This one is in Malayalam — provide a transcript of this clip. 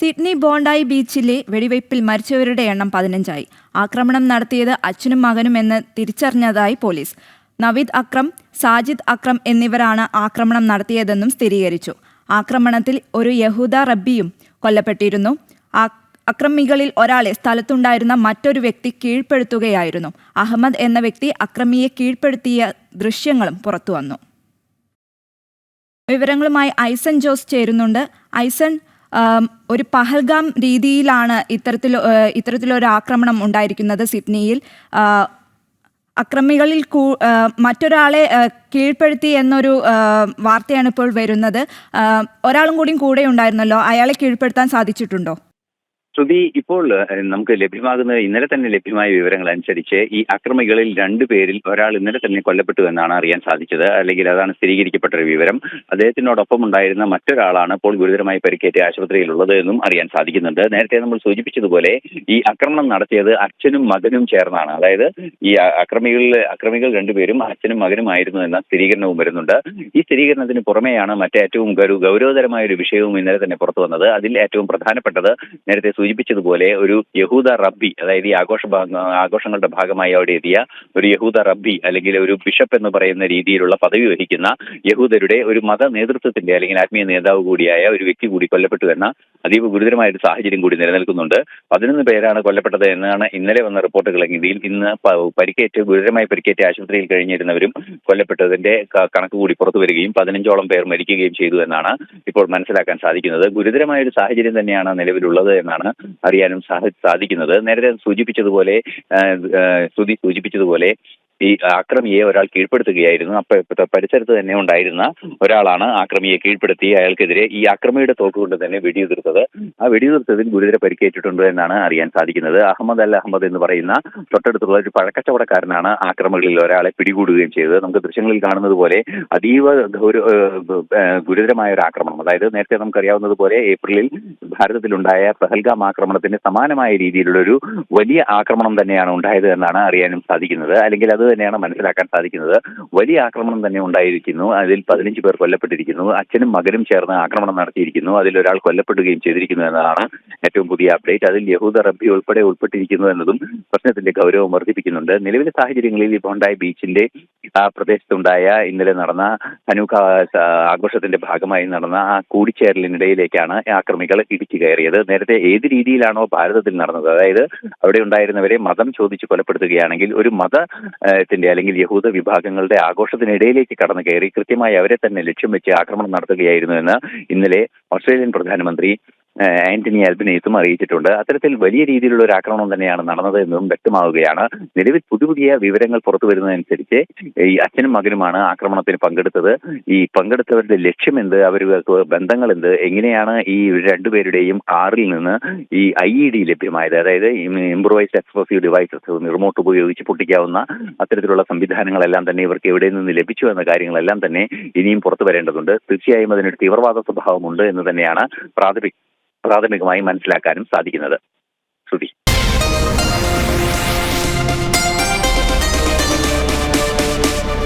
സിഡ്നി ബോണ്ടായി ബീച്ചിലെ വെടിവയ്പിൽ മരിച്ചവരുടെ എണ്ണം പതിനഞ്ചായി. ആക്രമണം നടത്തിയത് അച്ഛനും മകനും എന്ന് തിരിച്ചറിഞ്ഞതായി പോലീസ്. നവീദ് അക്രം സാജിദ് അക്രം എന്നിവരാണ് ആക്രമണം നടത്തിയതെന്നും സ്ഥിരീകരിച്ചു. ആക്രമണത്തിൽ ഒരു യഹൂദ റബ്ബിയും കൊല്ലപ്പെട്ടിരുന്നു. അക്രമികളിൽ ഒരാളെ സ്ഥലത്തുണ്ടായിരുന്ന മറ്റൊരു വ്യക്തി കീഴ്പ്പെടുത്തുകയായിരുന്നു. അഹമ്മദ് എന്ന വ്യക്തി അക്രമിയെ കീഴ്പ്പെടുത്തിയ ദൃശ്യങ്ങളും പുറത്തുവന്നു. വിവരങ്ങളുമായി ഐസൺ ജോസ് ചേരുന്നുണ്ട്. ഐസൻ ആം, ഒരു പഹൽഗാം രീതിയിലാണ് ഇത്തരത്തിൽ ഇത്തരത്തിലൊരു ആക്രമണം ഉണ്ടായിരിക്കുന്നത് സിഡ്നിയിൽ. അക്രമികളിൽ കൂ മറ്റൊരാളെ കീഴ്പ്പെടുത്തി എന്നൊരു വാർത്തയാണ് ഇപ്പോൾ വരുന്നത്. ഒരാളും കൂടിയും കൂടെ ഉണ്ടായിരുന്നല്ലോ. അയാളെ കീഴ്പ്പെടുത്താൻ സാധിച്ചിട്ടുണ്ടോ? ശ്രുതി ഇപ്പോൾ നമുക്ക് ലഭ്യമാകുന്ന ഇന്നലെ തന്നെ ലഭ്യമായ വിവരങ്ങൾ അനുസരിച്ച് ഈ അക്രമികളിൽ രണ്ടു പേരിൽ ഒരാൾ ഇന്നലെ തന്നെ കൊല്ലപ്പെട്ടു എന്നാണ് അറിയാൻ സാധിച്ചത്. അല്ലെങ്കിൽ അതാണ് സ്ഥിരീകരിക്കപ്പെട്ട ഒരു വിവരം. അദ്ദേഹത്തിനോടൊപ്പം ഉണ്ടായിരുന്ന മറ്റൊരാളാണ് ഇപ്പോൾ ഗുരുതരമായി പരിക്കേറ്റ് ആശുപത്രിയിലുള്ളത് എന്നും അറിയാൻ സാധിക്കുന്നുണ്ട്. നേരത്തെ നമ്മൾ സൂചിപ്പിച്ചതുപോലെ ഈ ആക്രമണം നടത്തിയത് അച്ഛനും മകനും ചേർന്നാണ്. അതായത് ഈ അക്രമികളിൽ അക്രമികൾ രണ്ടുപേരും അച്ഛനും മകനും ആയിരുന്നു എന്ന സ്ഥിരീകരണവും വരുന്നുണ്ട്. ഈ സ്ഥിരീകരണത്തിന് പുറമെയാണ് മറ്റേറ്റവും ഗൗരവതരമായ ഒരു വിഷയവും ഇന്നലെ തന്നെ പുറത്തു വന്നത്. അതിൽ ഏറ്റവും പ്രധാനപ്പെട്ടത് നേരത്തെ സൂചിപ്പിച്ചതുപോലെ ഒരു യഹൂദ റബ്ബി അതായത് ഈ ആഘോഷ ആഘോഷങ്ങളുടെ ഭാഗമായി അവിടെ എത്തിയ ഒരു യഹൂദ റബ്ബി അല്ലെങ്കിൽ ഒരു ബിഷപ്പ് എന്ന് പറയുന്ന രീതിയിലുള്ള പദവി വഹിക്കുന്ന യഹൂദരുടെ ഒരു മത നേതൃത്വത്തിന്റെ അല്ലെങ്കിൽ ആത്മീയ നേതാവ് കൂടിയായ ഒരു വ്യക്തി കൂടി കൊല്ലപ്പെട്ടു എന്ന അതീവ ഗുരുതരമായ ഒരു സാഹചര്യം കൂടി നിലനിൽക്കുന്നുണ്ട്. പതിനൊന്ന് പേരാണ് കൊല്ലപ്പെട്ടത് എന്നാണ് ഇന്നലെ വന്ന റിപ്പോർട്ടുകളെങ്കിൽ ഇന്ന് പരിക്കേറ്റ് ഗുരുതരമായി പരിക്കേറ്റ് ആശുപത്രിയിൽ കഴിഞ്ഞിരുന്നവരും കൊല്ലപ്പെട്ടതിന്റെ കണക്ക് കൂടി പുറത്തു വരികയും പതിനഞ്ചോളം പേർ മരിക്കുകയും ചെയ്തു എന്നാണ് ഇപ്പോൾ മനസ്സിലാക്കാൻ സാധിക്കുന്നത്. ഗുരുതരമായ ഒരു സാഹചര്യം തന്നെയാണ് നിലവിലുള്ളത് എന്നാണ് അറിയാനും സാധി- സാധിക്കുന്നത്. നേരത്തെ സൂചിപ്പിച്ചതുപോലെ സൂചിപ്പിച്ചതുപോലെ ഈ ആക്രമിയെ ഒരാൾ കീഴ്പ്പെടുത്തുകയായിരുന്നു. അപ്പോൾ പരിസരത്ത് തന്നെ ഉണ്ടായിരുന്ന ഒരാളാണ് ആക്രമിയെ കീഴ്പ്പെടുത്തി അയാൾക്കെതിരെ ഈ ആക്രമിയുടെ തോക്കുകൊണ്ട് തന്നെ വെടിയുതിർത്തത്. ആ വെടിയുതിർത്തതിൽ ഗുരുതര പരിക്കേറ്റിട്ടുണ്ട് എന്നാണ് അറിയാൻ സാധിക്കുന്നത്. അഹമ്മദ് അൽ അഹമ്മദ് എന്ന് പറയുന്ന തൊട്ടടുത്തുള്ള ഒരു പഴക്കച്ചവടക്കാരനാണ് ആക്രമികളിൽ ഒരാളെ പിടികൂടുകയും ചെയ്തത്. നമുക്ക് ദൃശ്യങ്ങളിൽ കാണുന്നത് പോലെ അതീവ ഗുരുതരമായ ഒരു ആക്രമണം. അതായത് നേരത്തെ നമുക്കറിയാവുന്നത് പോലെ ഏപ്രിലിൽ ഭാരതത്തിലുണ്ടായ പഹൽഗാം ആക്രമണത്തിന് സമാനമായ രീതിയിലുള്ള ഒരു വലിയ ആക്രമണം തന്നെയാണ് ഉണ്ടായത് എന്നാണ് അറിയാനും സാധിക്കുന്നത്. അല്ലെങ്കിൽ അത് തന്നെയാണ് മനസ്സിലാക്കാൻ സാധിക്കുന്നത്. വലിയ ആക്രമണം തന്നെ ഉണ്ടായിരിക്കുന്നു. അതിൽ പതിനഞ്ച് പേർ കൊല്ലപ്പെട്ടിരിക്കുന്നു. അച്ഛനും മകനും ചേർന്ന് ആക്രമണം നടത്തിയിരിക്കുന്നു. അതിൽ ഒരാൾ കൊല്ലപ്പെടുകയും ചെയ്തിരിക്കുന്നു എന്നതാണ് ഏറ്റവും പുതിയ അപ്ഡേറ്റ് അതിൽ യഹൂദ റബ്ബി ഉൾപ്പെടെ ഉൾപ്പെട്ടിരിക്കുന്നു എന്നതും പ്രശ്നത്തിന്റെ ഗൗരവം വർദ്ധിപ്പിക്കുന്നുണ്ട്. നിലവിലെ സാഹചര്യങ്ങളിൽ ഈ ബോണ്ടായി ബീച്ചിന്റെ ആ പ്രദേശത്തുണ്ടായ ഇന്നലെ നടന്ന ഹനൂക്ക ആഘോഷത്തിന്റെ ഭാഗമായി നടന്ന ആ കൂടിച്ചേരലിനിടയിലേക്കാണ് ആക്രമികൾ ഇടിച്ചു കയറിയത്. നേരത്തെ ഏത് രീതിയിലാണോ ഭാരതത്തിൽ നടന്നത്. അതായത് അവിടെ ഉണ്ടായിരുന്നവരെ മതം ചോദിച്ച് കൊലപ്പെടുത്തുകയാണെങ്കിൽ ഒരു മതത്തിന്റെ അല്ലെങ്കിൽ യഹൂദ വിഭാഗങ്ങളുടെ ആഘോഷത്തിനിടയിലേക്ക് കടന്നു കയറി കൃത്യമായി അവരെ തന്നെ ലക്ഷ്യം വെച്ച് ആക്രമണം നടത്തുകയായിരുന്നു എന്ന് ഇന്നലെ ഓസ്ട്രേലിയൻ പ്രധാനമന്ത്രി ആന്റണി ആൽബനീസും അറിയിച്ചിട്ടുണ്ട്. അത്തരത്തിൽ വലിയ രീതിയിലുള്ള ഒരു ആക്രമണം തന്നെയാണ് നടന്നത് എന്നും വ്യക്തമാവുകയാണ്. നിലവിൽ പുതിയ പുതിയ വിവരങ്ങൾ പുറത്തു വരുന്നതനുസരിച്ച് ഈ അച്ഛനും മകനുമാണ് ആക്രമണത്തിന് പങ്കെടുത്തത്. ഈ പങ്കെടുത്തവരുടെ ലക്ഷ്യം എന്ത് അവർക്ക് ബന്ധങ്ങൾ എന്ത് എങ്ങനെയാണ് ഈ രണ്ടുപേരുടെയും കാറിൽ നിന്ന് ഈ ഐ ഇ ഡി ലഭ്യമായത്? അതായത് ഇംപ്രൂവൈസ്ഡ് എക്സ്പ്ലോസീവ് ഡിവൈസസ് റിമോട്ട് ഉപയോഗിച്ച് പൊട്ടിക്കാവുന്ന അത്തരത്തിലുള്ള സംവിധാനങ്ങളെല്ലാം തന്നെ ഇവർക്ക് എവിടെ നിന്ന് ലഭിച്ചു എന്ന കാര്യങ്ങളെല്ലാം തന്നെ ഇനിയും പുറത്തു വരേണ്ടതുണ്ട്. തീർച്ചയായും അതിനൊരു തീവ്രവാദ സ്വഭാവമുണ്ട് എന്ന് തന്നെയാണ് പ്രാഥമിക പ്രാഥമികമായി മനസ്സിലാക്കാനും സാധിക്കുന്നത്.